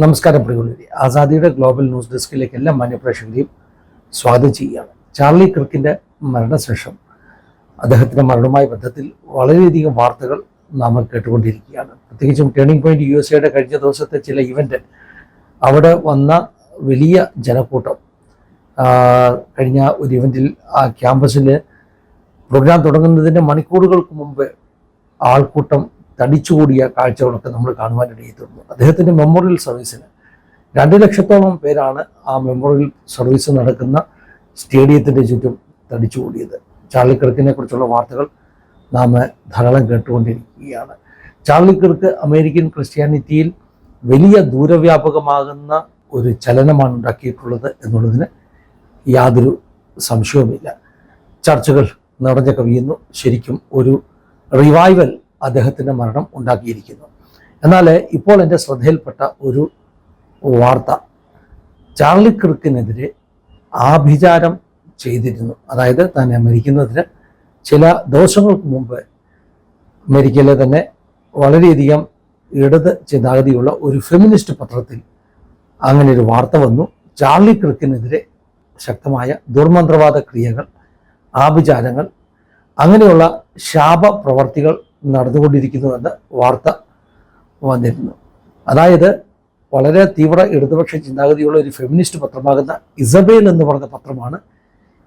നമസ്കാരം പ്രിയുള്ളവരെ ആസാദിയുടെ global news ഡെസ്കിലേക്ക് എല്ലാ മാന്യപ്രേക്ഷകരെയും സ്വാഗതം ചെയ്യുകയാണ്. ചാർലി ക്രിക്കിന്റെ മരണശേഷം അദ്ദേഹത്തിന്റെ മരണവുമായി ബന്ധത്തിൽ വളരെയധികം വാർത്തകൾ നാം കേട്ടുകൊണ്ടിരിക്കുകയാണ്. പ്രത്യേകിച്ചും ടേണിംഗ് പോയിന്റ് യു എസ് എയുടെ കഴിഞ്ഞ ദിവസത്തെ ചില ഇവന്റ് അവിടെ വന്ന വലിയ ജനക്കൂട്ടം കഴിഞ്ഞ ഒരു ഇവന്റിൽ ആ ക്യാമ്പസിൽ പ്രോഗ്രാം തുടങ്ങുന്നതിന്റെ മണിക്കൂറുകൾക്ക് മുമ്പ് ആൾക്കൂട്ടം തടിച്ചുകൂടിയ കാഴ്ചകളൊക്കെ നമ്മൾ കാണുവാൻ തീർന്നു അദ്ദേഹത്തിന്റെ മെമ്മോറിയൽ സർവീസിന് രണ്ട് ലക്ഷത്തോളം പേരാണ് ആ മെമ്മോറിയൽ സർവീസ് നടക്കുന്ന സ്റ്റേഡിയത്തിന്റെ ചുറ്റും തടിച്ചുകൂടിയത്. ചാർലി കിർക്കിനെ കുറിച്ചുള്ള വാർത്തകൾ നാം ധാരാളം കേട്ടുകൊണ്ടിരിക്കുകയാണ്. ചാർലി കിർക്ക് അമേരിക്കൻ ക്രിസ്ത്യാനിറ്റിയിൽ വലിയ ദൂരവ്യാപകമാകുന്ന ഒരു ചലനമാണ് ഉണ്ടാക്കിയിട്ടുള്ളത് എന്നുള്ളതിന് യാതൊരു സംശയവുമില്ല. ചർച്ചകൾ നിറഞ്ഞ കവിയുന്നു. ശരിക്കും ഒരു റിവൈവൽ അദ്ദേഹത്തിന്റെ മരണം ഉണ്ടാക്കിയിരിക്കുന്നു. എന്നാൽ ഇപ്പോൾ എന്റെ ശ്രദ്ധയിൽപ്പെട്ട ഒരു വാർത്ത ചാർലി ക്രിക്കിനെതിരെ ആഭിചാരം ചെയ്തിരുന്നു. അതായത് തന്നെ മരിക്കുന്നതിന് ചില ദിവസങ്ങൾക്ക് മുമ്പ് അമേരിക്കയിലെ തന്നെ വളരെയധികം ഇടത് ചിന്താഗതിയുള്ള ഒരു ഫെമിനിസ്റ്റ് പത്രത്തിൽ അങ്ങനെ ഒരു വാർത്ത വന്നു. ചാർലി ക്രിക്കിനെതിരെ ശക്തമായ ദുർമന്ത്രവാദ ക്രിയകൾ ആഭിചാരങ്ങൾ അങ്ങനെയുള്ള ശാപ പ്രവർത്തികൾ നടന്നുകൊണ്ടിരിക്കുന്നുവെന്ന് വാർത്ത വന്നിരുന്നു. അതായത് വളരെ തീവ്ര ഇടതുപക്ഷ ചിന്താഗതിയുള്ള ഒരു ഫെമിനിസ്റ്റ് പത്രമാകുന്ന ഇസബേൽ എന്ന് പറഞ്ഞ പത്രമാണ്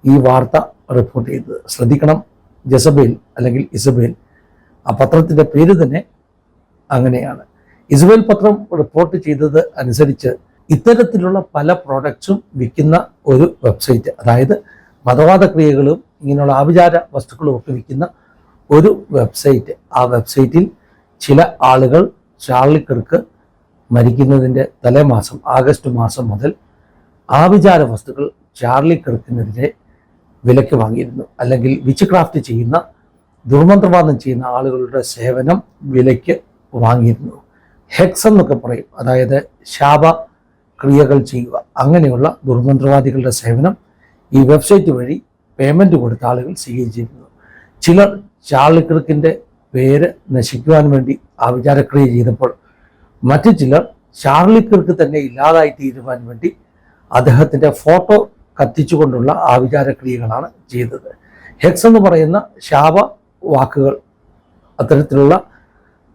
ഈ വാർത്ത റിപ്പോർട്ട് ചെയ്തത്. ശ്രദ്ധിക്കണം ജസബേൽ അല്ലെങ്കിൽ ഇസബേൽ. ആ പത്രത്തിന്റെ പേര് തന്നെ അങ്ങനെയാണ്. ഇസബേൽ പത്രം റിപ്പോർട്ട് ചെയ്തത് അനുസരിച്ച് ഇത്തരത്തിലുള്ള പല പ്രോഡക്ട്സും വിൽക്കുന്ന ഒരു വെബ്സൈറ്റ് അതായത് മതവാദ ക്രിയകളും ഇങ്ങനെയുള്ള ആഭിചാര വസ്തുക്കളും ഒക്കെ വിൽക്കുന്ന ഒരു വെബ്സൈറ്റ്. ആ വെബ്സൈറ്റിൽ ചില ആളുകൾ ചാർലി കിർക്ക് മരിക്കുന്നതിന്റെ തലേമാസം ആഗസ്റ്റ് മാസം മുതൽ ആഭിചാര വസ്തുക്കൾ ചാർലി കിർക്കിനെതിരെ വിലക്ക് വാങ്ങിയിരുന്നു. അല്ലെങ്കിൽ വിച്ച് ക്രാഫ്റ്റ് ചെയ്യുന്ന ദുർമന്ത്രവാദം ചെയ്യുന്ന ആളുകളുടെ സേവനം വിലയ്ക്ക് വാങ്ങിയിരുന്നു. ഹെക്സ് എന്നൊക്കെ പറയും. അതായത് ശാപ ക്രിയകൾ ചെയ്യുക. അങ്ങനെയുള്ള ദുർമന്ത്രവാദികളുടെ സേവനം ഈ വെബ്സൈറ്റ് വഴി പേയ്മെന്റ് കൊടുത്ത ആളുകൾ സ്വീകരിച്ചിരുന്നു. ചിലർ ചാർലി ക്രിക്കിന്റെ പേര് നശിക്കുവാൻ വേണ്ടി ആ വിചാരക്രിയ ചെയ്തപ്പോൾ മറ്റു ചിലർ ചാർലി കിർക്ക് തന്നെ ഇല്ലാതായി തീരുവാൻ വേണ്ടി അദ്ദേഹത്തിന്റെ ഫോട്ടോ കത്തിച്ചുകൊണ്ടുള്ള ആ വിചാരക്രിയകളാണ് ചെയ്തത്. ഹെക്സ് എന്ന് പറയുന്ന ശാപ വാക്കുകൾ അത്തരത്തിലുള്ള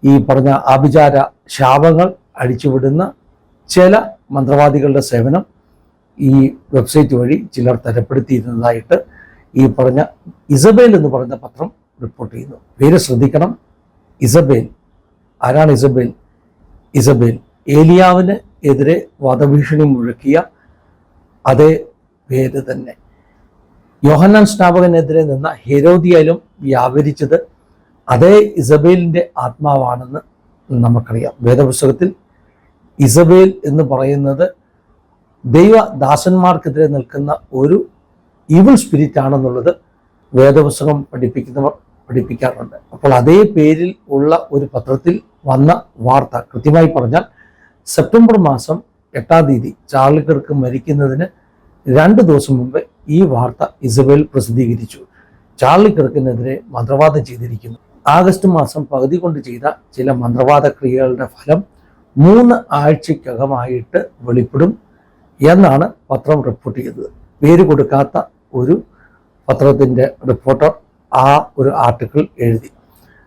ഈ പറഞ്ഞ ആഭിചാര ശാപങ്ങൾ അടിച്ചുവിടുന്ന ചില മന്ത്രവാദികളുടെ സേവനം ഈ വെബ്സൈറ്റ് വഴി ചിലർ തരപ്പെടുത്തിയിരുന്നതായിട്ട് ഈ പറഞ്ഞ ഇസബേൽ എന്ന് പറയുന്ന പത്രം റിപ്പോർട്ട് ചെയ്യുന്നു. പേര് ശ്രദ്ധിക്കണം. ഇസബേൽ. ആരാണ് ഇസബേൽ? ഇസബേൽ ഏലിയാവിന് എതിരെ വധഭീഷണി മുഴക്കിയ അതേ പേര് തന്നെ. യോഹന്നാൻ സ്നാപകനെതിരെ നിന്ന ഹെരോദിയായാലും വ്യാപരിച്ചത് അതേ ഇസബേലിന്റെ ആത്മാവാണെന്ന് നമുക്കറിയാം. വേദപുസ്തകത്തിൽ ഇസബേൽ എന്ന് പറയുന്നത് ദൈവദാസന്മാർക്കെതിരെ നിൽക്കുന്ന ഒരു ഈവിൾ സ്പിരിറ്റ് ആണെന്നുള്ളത് വേദപുസ്തകം പഠിപ്പിക്കുന്നവർ പഠിപ്പിക്കാറുണ്ട്. അപ്പോൾ അതേ പേരിൽ ഉള്ള ഒരു പത്രത്തിൽ വന്ന വാർത്ത കൃത്യമായി പറഞ്ഞാൽ സെപ്റ്റംബർ മാസം എട്ടാം തീയതി ചാർലി കിർക്ക് മരിക്കുന്നതിന് രണ്ട് ദിവസം മുമ്പ് ഈ വാർത്ത ഇസബേൽ പ്രസിദ്ധീകരിച്ചു. ചാർലി കിർക്കിനെതിരെ മന്ത്രവാദം ചെയ്തിരിക്കുന്നു. ആഗസ്റ്റ് മാസം പകുതി കൊണ്ട് ചെയ്ത ചില മന്ത്രവാദ ക്രിയകളുടെ ഫലം മൂന്ന് ആഴ്ചക്കകമായിട്ട് വെളിപ്പെടും എന്നാണ് പത്രം റിപ്പോർട്ട് ചെയ്തത്. പേര് കൊടുക്കാത്ത ഒരു പത്രത്തിന്റെ റിപ്പോർട്ടർ ആ ഒരു ആർട്ടിക്കിൾ എഴുതി.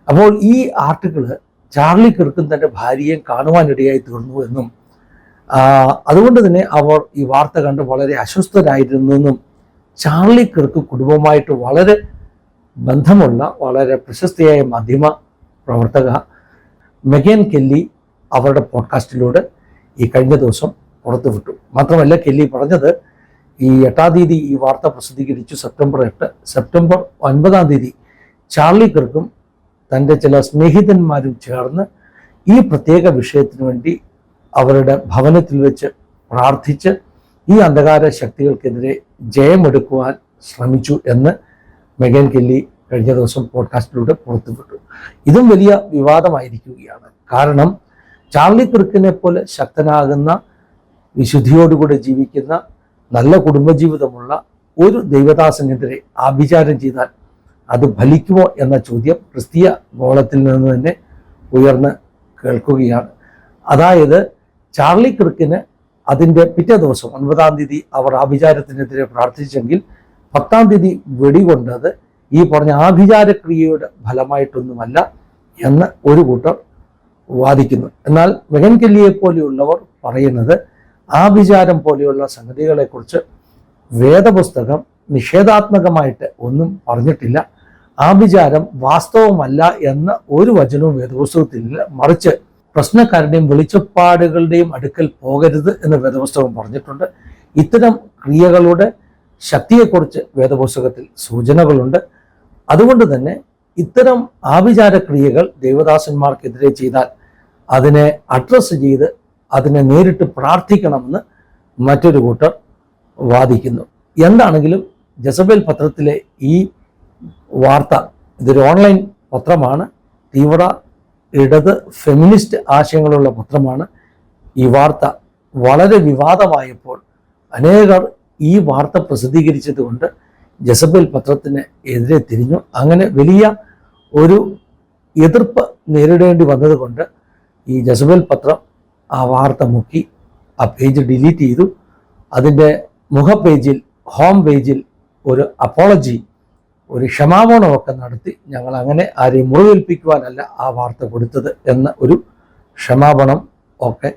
അപ്പോൾ ഈ ആർട്ടിക്കിൾ ചാർലി കിർക്കും തന്റെ ഭാര്യയെ കാണുവാനിടയായി തീർന്നു എന്നും അതുകൊണ്ട് തന്നെ അവർ ഈ വാർത്ത കണ്ട് വളരെ അസ്വസ്ഥരായിരുന്നെന്നും ചാർലി കിർക്ക് കുടുംബമായിട്ട് വളരെ ബന്ധമുള്ള വളരെ പ്രശസ്തിയായ മാധ്യമ പ്രവർത്തക മെഗൻ കെല്ലി അവരുടെ പോഡ്കാസ്റ്റിലൂടെ ഈ കഴിഞ്ഞ ദിവസം പുറത്തുവിട്ടു. മാത്രമല്ല കെല്ലി പറഞ്ഞത് ഈ എട്ടാം തീയതി ഈ വാർത്ത പ്രസിദ്ധീകരിച്ചു സെപ്റ്റംബർ എട്ട് സെപ്റ്റംബർ ഒൻപതാം തീയതി ചാർലി കിർക്കും തന്റെ ചില സ്നേഹിതന്മാരും ചേർന്ന് ഈ പ്രത്യേക വിഷയത്തിന് വേണ്ടി അവരുടെ ഭവനത്തിൽ വെച്ച് പ്രാർത്ഥിച്ച് ഈ അന്ധകാര ശക്തികൾക്കെതിരെ ജയമെടുക്കുവാൻ ശ്രമിച്ചു എന്ന് മെഗൻ കെല്ലി കഴിഞ്ഞ ദിവസം പോഡ്കാസ്റ്റിലൂടെ പുറത്തുവിട്ടു. ഇതും വലിയ വിവാദമായിരിക്കുകയാണ്. കാരണം ചാർലി ക്രിക്കിനെ പോലെ ശക്തനാകുന്ന വിശുദ്ധിയോടുകൂടെ ജീവിക്കുന്ന നല്ല കുടുംബജീവിതമുള്ള ഒരു ദൈവദാസനെതിരെ ആഭിചാരം ചെയ്താൽ അത് ഫലിക്കുമോ എന്ന ചോദ്യം ക്രിസ്തീയ ഗോളത്തിൽ നിന്ന് തന്നെ ഉയർന്ന് കേൾക്കുകയാണ്. അതായത് ചാർലി ക്രിക്കിന് അതിന്റെ പിറ്റേ ദിവസം ഒൻപതാം തീയതി അവർ ആഭിചാരത്തിനെതിരെ പ്രാർത്ഥിച്ചെങ്കിൽ പത്താം തീയതി വെടികൊണ്ടത് ഈ പറഞ്ഞ ആഭിചാരക്രിയയുടെ ഫലമായിട്ടൊന്നുമല്ല എന്ന് ഒരു കൂട്ടർ വാദിക്കുന്നു. എന്നാൽ മെഗൻ കെല്ലിയെ പോലെയുള്ളവർ പറയുന്നത് ആഭിചാരം പോലെയുള്ള സംഗതികളെക്കുറിച്ച് വേദപുസ്തകം നിഷേധാത്മകമായിട്ട് ഒന്നും പറഞ്ഞിട്ടില്ല. ആഭിചാരം വാസ്തവമല്ല എന്ന ഒരു വചനവും വേദപുസ്തകത്തിലില്ല മറിച്ച് പ്രശ്നക്കാരുടെയും വെളിച്ചപ്പാടുകളുടെയും അടുക്കൽ പോകരുത് എന്ന് വേദപുസ്തകം പറഞ്ഞിട്ടുണ്ട്. ഇത്തരം ക്രിയകളുടെ ശക്തിയെക്കുറിച്ച് വേദപുസ്തകത്തിൽ സൂചനകളുണ്ട്. അതുകൊണ്ട് തന്നെ ഇത്തരം ആഭിചാര ക്രിയകൾ ദേവദാസന്മാർക്കെതിരെ ചെയ്താൽ അതിനെ അഡ്രസ്സ് ചെയ്ത് അതിനെ നേരിട്ട് പ്രാർത്ഥിക്കണമെന്ന് മറ്റൊരു കൂട്ടർ വാദിക്കുന്നു. എന്താണെങ്കിലും ജസബേൽ പത്രത്തിലെ ഈ വാർത്ത ഇതൊരു ഓൺലൈൻ പത്രമാണ്. തീവ്ര ഇടത് ഫെമിനിസ്റ്റ് ആശയങ്ങളുള്ള പത്രമാണ്. ഈ വാർത്ത വളരെ വിവാദമായപ്പോൾ അനേകർ ഈ വാർത്ത പ്രസിദ്ധീകരിച്ചതുകൊണ്ട് ജസബേൽ പത്രത്തിന് എതിരെ തിരിഞ്ഞു. അങ്ങനെ വലിയ ഒരു എതിർപ്പ് നേരിടേണ്ടി വന്നതുകൊണ്ട് ഈ ജസബേൽ പത്രം ആ വാർത്ത മുക്കി ആ പേജ് ഡിലീറ്റ് ചെയ്തു. അതിന്റെ മുഖപേജിൽ ഹോം പേജിൽ ഒരു അപ്പോളജി ഒരു ക്ഷമാപണമൊക്കെ നടത്തി ഞങ്ങൾ അങ്ങനെ ആരെയും മുറിവേൽപ്പിക്കുവാനല്ല ആ വാർത്ത കൊടുത്തത് എന്ന ഒരു ക്ഷമാപണം ഒക്കെ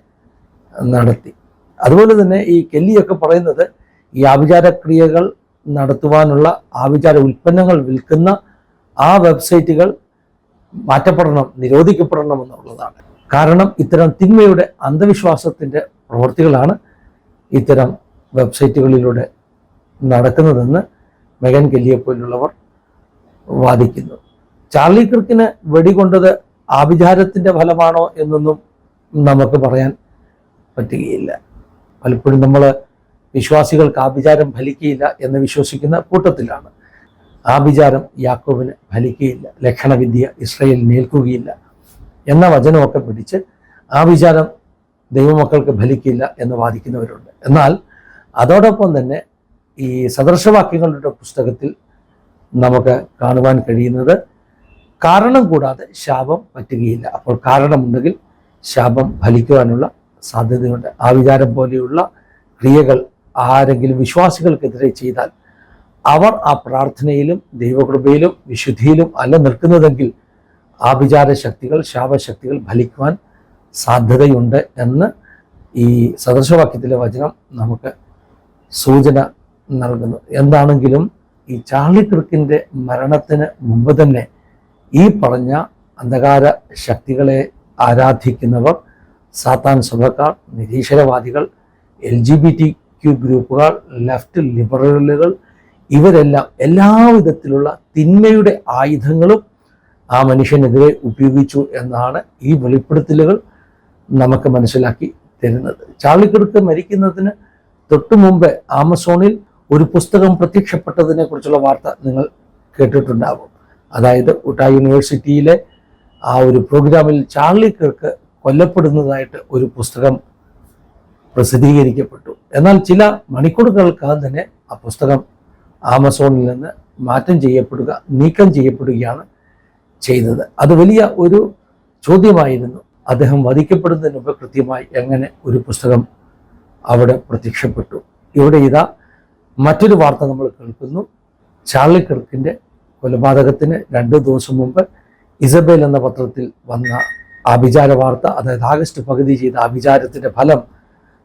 നടത്തി. അതുപോലെ തന്നെ ഈ കെല്ലിയൊക്കെ പറയുന്നത് ഈ ആഭിചാരക്രിയകൾ നടത്തുവാനുള്ള ആഭിചാര ഉൽപ്പന്നങ്ങൾ വിൽക്കുന്ന ആ വെബ്സൈറ്റുകൾ മാറ്റപ്പെടണം നിരോധിക്കപ്പെടണം എന്നുള്ളതാണ്. കാരണം ഇത്തരം തിന്മയുടെ അന്ധവിശ്വാസത്തിന്റെ പ്രവൃത്തികളാണ് ഇത്തരം വെബ്സൈറ്റുകളിലൂടെ നടക്കുന്നതെന്ന് മെഗൻ കെല്ലിയെ പോലുള്ളവർ വാദിക്കുന്നു. ചാർലി ക്രിക്കിന് വെടികൊണ്ടത് ആഭിചാരത്തിന്റെ ഫലമാണോ എന്നൊന്നും നമുക്ക് പറയാൻ പറ്റുകയില്ല. പലപ്പോഴും നമ്മൾ വിശ്വാസികൾക്ക് ആഭിചാരം ഫലിക്കുകയില്ല എന്ന് വിശ്വസിക്കുന്ന കൂട്ടത്തിലാണ്. ആഭിചാരം യാക്കോബിന് ഫലിക്കുകയില്ല. ലക്ഷണവിദ്യ ഇസ്രയേൽ നിൽക്കുകയില്ല എന്ന വചനമൊക്കെ പിടിച്ച് ആ വിചാരം ദൈവമക്കൾക്ക് ഫലിക്കില്ല എന്ന് വാദിക്കുന്നവരുണ്ട്. എന്നാൽ അതോടൊപ്പം തന്നെ ഈ സദൃശവാക്യങ്ങളുടെ പുസ്തകത്തിൽ നമുക്ക് കാണുവാൻ കഴിയുന്നത് കാരണം കൂടാതെ ശാപം പറ്റുകയില്ല. അപ്പോൾ കാരണമുണ്ടെങ്കിൽ ശാപം ഫലിക്കുവാനുള്ള സാധ്യതയുണ്ട്. ആ വിചാരം പോലെയുള്ള ക്രിയകൾ ആരെങ്കിലും വിശ്വാസികൾക്കെതിരെ ചെയ്താൽ അവർ ആ പ്രാർത്ഥനയിലും ദൈവകൃപയിലും വിശുദ്ധിയിലും അല്ല നിൽക്കുന്നതെങ്കിൽ ആഭിചാര ശക്തികൾ ശാപശക്തികൾ ഫലിക്കുവാൻ സാധ്യതയുണ്ട് എന്ന് ഈ സദൃശവാക്യത്തിലെ വചനം നമുക്ക് സൂചന നൽകുന്നു. എന്താണെങ്കിലും ഈ ചാർലി ക്രിക്കിന്റെ മരണത്തിന് മുമ്പ് തന്നെ ഈ പറഞ്ഞ അന്ധകാര ശക്തികളെ ആരാധിക്കുന്നവർ സാത്താൻ സഭക്കാർ നിരീശ്വരവാദികൾ L G B T Q ഗ്രൂപ്പുകൾ ലെഫ്റ്റ് ലിബറലുകൾ ഇവരെല്ലാം എല്ലാവിധത്തിലുള്ള തിന്മയുടെ ആയുധങ്ങളും ആ മനുഷ്യനെതിരെ ഉപയോഗിച്ചു എന്നാണ് ഈ വെളിപ്പെടുത്തലുകൾ നമുക്ക് മനസ്സിലാക്കി തരുന്നത്. ചാർലിക്കിടുക്ക് മരിക്കുന്നതിന് തൊട്ടു മുമ്പ് ആമസോണിൽ ഒരു പുസ്തകം പ്രത്യക്ഷപ്പെട്ടതിനെ കുറിച്ചുള്ള വാർത്ത നിങ്ങൾ കേട്ടിട്ടുണ്ടാവും. അതായത് ഉട്ട യൂണിവേഴ്സിറ്റിയിലെ ആ ഒരു പ്രോഗ്രാമിൽ ചാർലി കിർക്ക് കൊല്ലപ്പെടുന്നതായിട്ട് ഒരു പുസ്തകം പ്രസിദ്ധീകരിക്കപ്പെട്ടു. എന്നാൽ ചില മണിക്കൂറുകൾക്കകം തന്നെ ആ പുസ്തകം ആമസോണിൽ നിന്ന് മാറ്റം ചെയ്യപ്പെടുക നീക്കം ചെയ്യപ്പെടുകയാണ് ചെയ്തത്. അത് വലിയ ഒരു ചോദ്യമായിരുന്നു. അദ്ദേഹം വധിക്കപ്പെടുന്നതിന് മുമ്പ് കൃത്യമായി എങ്ങനെ ഒരു പുസ്തകം അവിടെ പ്രത്യക്ഷപ്പെട്ടു. ഇവിടെ ഇതാ മറ്റൊരു വാർത്ത നമ്മൾ കേൾക്കുന്നു. ചാർലി കിർക്കിന്റെ കൊലപാതകത്തിന് രണ്ട് ദിവസം മുമ്പ് ഇസബേൽ എന്ന പത്രത്തിൽ വന്ന ആഭിചാര വാർത്ത അതായത് ആഗസ്റ്റ് പകുതി ചെയ്ത ആഭിചാരത്തിന്റെ ഫലം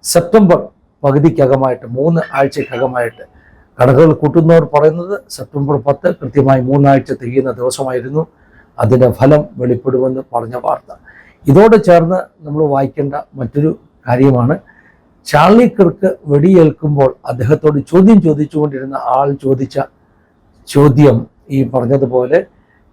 സെപ്റ്റംബർ പകുതിക്കകമായിട്ട് മൂന്ന് ആഴ്ചക്കകമായിട്ട് കണക്കുകൾ കൂട്ടുന്നവർ പറയുന്നത് സെപ്റ്റംബർ പത്ത് കൃത്യമായി മൂന്നാഴ്ച തികയുന്ന ദിവസമായിരുന്നു. അതിന്റെ ഫലം വെളിപ്പെടുമെന്ന് പറഞ്ഞ വാർത്ത. ഇതോടെ ചേർന്ന് നമ്മൾ വായിക്കേണ്ട മറ്റൊരു കാര്യമാണ് ചാർലി കിർക്ക് വെടിയേൽക്കുമ്പോൾ അദ്ദേഹത്തോട് ചോദ്യം ചോദിച്ചുകൊണ്ടിരുന്ന ആൾ ചോദിച്ച ചോദ്യം ഈ പറഞ്ഞതുപോലെ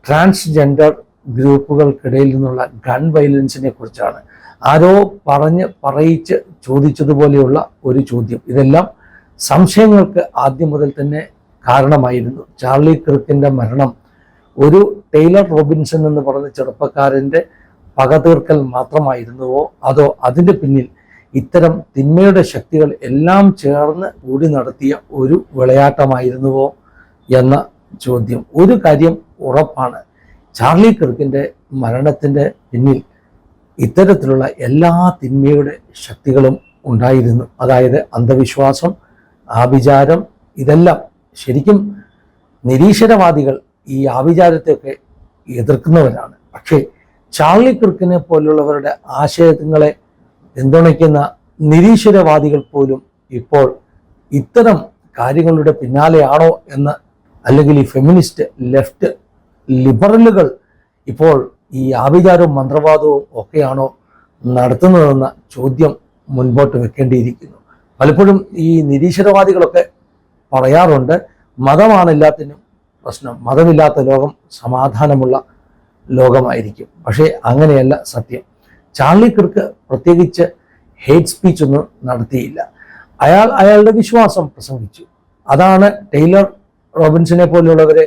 ട്രാൻസ്ജെൻഡർ ഗ്രൂപ്പുകൾക്കിടയിൽ നിന്നുള്ള ഗൺ വയലൻസിനെ കുറിച്ചാണ്. ആരോ പറഞ്ഞ് പറയിച്ച് ചോദിച്ചതുപോലെയുള്ള ഒരു ചോദ്യം. ഇതെല്ലാം സംശയങ്ങൾക്ക് ആദ്യം മുതൽ തന്നെ കാരണമായിരുന്നു. ചാർലി ക്രിക്കിന്റെ മരണം ഒരു ടൈലർ റോബിൻസൺ എന്ന് പറഞ്ഞ ചെറുപ്പക്കാരന്റെ പക തീർക്കൽ മാത്രമായിരുന്നുവോ? അതോ അതിന്റെ പിന്നിൽ ഇത്തരം തിന്മയുടെ ശക്തികൾ എല്ലാം ചേർന്ന് കൂടി നടത്തിയ ഒരു വിളയാട്ടമായിരുന്നുവോ എന്ന ചോദ്യം. ഒരു കാര്യം ഉറപ്പാണ്. ചാർലി കിർക്കിന്റെ മരണത്തിന്റെ പിന്നിൽ ഇത്തരത്തിലുള്ള എല്ലാ തിന്മയുടെ ശക്തികളും ഉണ്ടായിരുന്നു. അതായത് അന്ധവിശ്വാസം ആഭിചാരം ഇതെല്ലാം ശരിക്കും നിരീശ്വരവാദികൾ ഈ ആഭിചാരത്തെയൊക്കെ എതിർക്കുന്നവരാണ്. പക്ഷേ ചാർലി ക്രിക്കിനെ പോലുള്ളവരുടെ ആശയങ്ങളെ പിന്തുണയ്ക്കുന്ന നിരീശ്വരവാദികൾ പോലും ഇപ്പോൾ ഇത്തരം കാര്യങ്ങളുടെ പിന്നാലെയാണോ എന്ന് അല്ലെങ്കിൽ ഈ ഫെമിനിസ്റ്റ് ലെഫ്റ്റ് ലിബറലുകൾ ഇപ്പോൾ ഈ ആഭിചാരവും മന്ത്രവാദവും ഒക്കെയാണോ നടത്തുന്നതെന്ന ചോദ്യം മുൻപോട്ട് വെക്കേണ്ടിയിരിക്കുന്നു. പലപ്പോഴും ഈ നിരീശ്വരവാദികളൊക്കെ പറയാറുണ്ട് മതമാണ് എല്ലാത്തിനും പ്രശ്നം. മതമില്ലാത്ത ലോകം സമാധാനമുള്ള ലോകമായിരിക്കും. പക്ഷേ അങ്ങനെയല്ല സത്യം. ചാർലി കിർക്ക് പ്രത്യേകിച്ച് ഹേറ്റ് സ്പീച്ച് ഒന്നും നടത്തിയില്ല. അയാൾ അയാളുടെ വിശ്വാസം പ്രസംഗിച്ചു. അതാണ് ടൈലർ റോബിൻസിനെ പോലെയുള്ളവരെ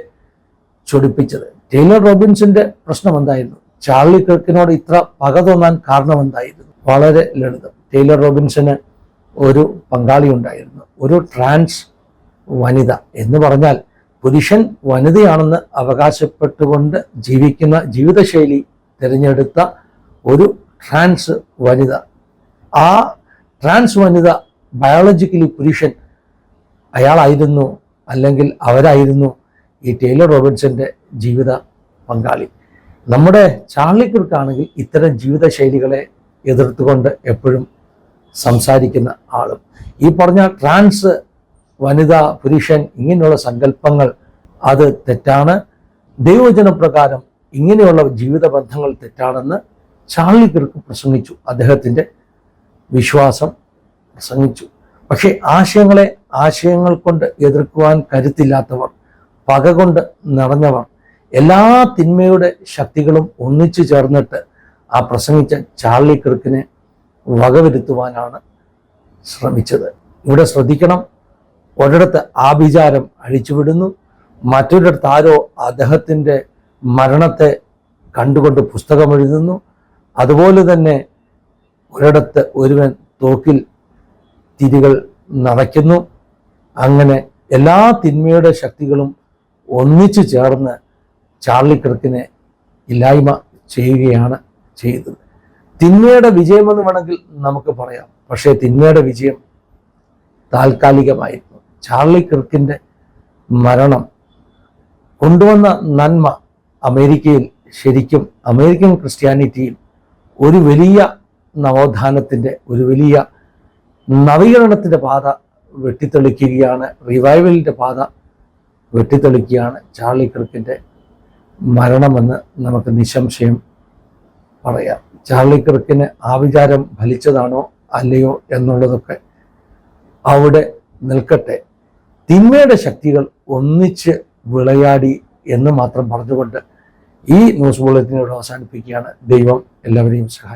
ചൊടിപ്പിച്ചത്. ടൈലർ റോബിൻസിന്റെ പ്രശ്നം എന്തായിരുന്നു? ചാർലി കിർക്കിനോട് ഇത്ര പക തോന്നാൻ കാരണം എന്തായിരുന്നു? വളരെ ലളിതം. ടൈലർ റോബിൻസിന് ഒരു പങ്കാളി ഉണ്ടായിരുന്നു ഒരു ട്രാൻസ് വനിത എന്ന് പറഞ്ഞാൽ പുരുഷൻ വനിതയാണെന്ന് അവകാശപ്പെട്ടുകൊണ്ട് ജീവിക്കുന്ന ജീവിതശൈലി തിരഞ്ഞെടുത്ത ഒരു ട്രാൻസ് വനിത. ആ ട്രാൻസ് വനിത ബയോളജിക്കലി പുരുഷൻ അയാളായിരുന്നു അല്ലെങ്കിൽ അവരായിരുന്നു ഈ ടൈലർ റോബിൻസന്റെ ജീവിത പങ്കാളി. നമ്മുടെ ചാർലി കുർക്കാണെങ്കിൽ ഇത്തരം ജീവിതശൈലികളെ എതിർത്തുകൊണ്ട് എപ്പോഴും സംസാരിക്കുന്ന ആളും. ഈ പറഞ്ഞ ട്രാൻസ് വനിത പുരുഷൻ ഇങ്ങനെയുള്ള സങ്കല്പങ്ങൾ അത് തെറ്റാണ്. ദൈവജനപ്രകാരം ഇങ്ങനെയുള്ള ജീവിത ബന്ധങ്ങൾ തെറ്റാണെന്ന് ചാർലി കിർക്ക് പ്രസംഗിച്ചു. അദ്ദേഹത്തിന്റെ വിശ്വാസം പ്രസംഗിച്ചു. പക്ഷേ ആശയങ്ങളെ ആശയങ്ങൾ കൊണ്ട് എതിർക്കുവാൻ കരുത്തില്ലാത്തവർ പക കൊണ്ട് നിറഞ്ഞവർ എല്ലാ തിന്മയുടെ ശക്തികളും ഒന്നിച്ചു ചേർന്നിട്ട് ആ പ്രസംഗിച്ച ചാർലി കിർക്കിനെ വകവരുത്തുവാനാണ് ശ്രമിച്ചത്. ഇവിടെ ശ്രദ്ധിക്കണം. ഒരിടത്ത് ആഭിചാരം അഴിച്ചുവിടുന്നു മറ്റൊരിടത്ത് ആരോ അദ്ദേഹത്തിന്റെ മരണത്തെ കണ്ടുകൊണ്ട് പുസ്തകം എഴുതുന്നു. അതുപോലെ തന്നെ ഒരിടത്ത് ഒരുവൻ തോക്കിൽ തിരികൾ നടയ്ക്കുന്നു അങ്ങനെ എല്ലാ തിന്മയുടെ ശക്തികളും ഒന്നിച്ചു ചേർന്ന് ചാർലി കിർക്കിനെ ഇല്ലായ്മ ചെയ്യുകയാണ് ചെയ്തത്. തിന്മയുടെ വിജയമെന്ന് വേണമെങ്കിൽ നമുക്ക് പറയാം. പക്ഷേ തിന്മയുടെ വിജയം താൽക്കാലികമായിരുന്നു ചാർലി കിർക്കിന്റെ മരണം കൊണ്ടുവന്ന നന്മ അമേരിക്കയിൽ ശരിക്കും അമേരിക്കൻ ക്രിസ്ത്യാനിറ്റിയിൽ ഒരു വലിയ നവോത്ഥാനത്തിന്റെ ഒരു വലിയ നവീകരണത്തിന്റെ പാത വെട്ടിത്തെളിക്കുകയാണ് റിവൈവലിന്റെ പാത വെട്ടിത്തെളിക്കുകയാണ് ചാർലി കിർക്കിന്റെ മരണമെന്ന് നമുക്ക് നിസംശയം പറയാം. ചാർലി കിർക്കിന് ആവിചാരം ഫലിച്ചതാണോ അല്ലയോ എന്നുള്ളതൊക്കെ അവിടെ നിൽക്കട്ടെ. തിന്മയുടെ ശക്തികൾ ഒന്നിച്ച് വിളയാടി എന്ന് മാത്രം പറഞ്ഞുകൊണ്ട് ഈ ന്യൂസ് ബുള്ളറ്റിനോട് അവസാനിപ്പിക്കുകയാണ്. ദൈവം എല്ലാവരെയും സഹായിക്കും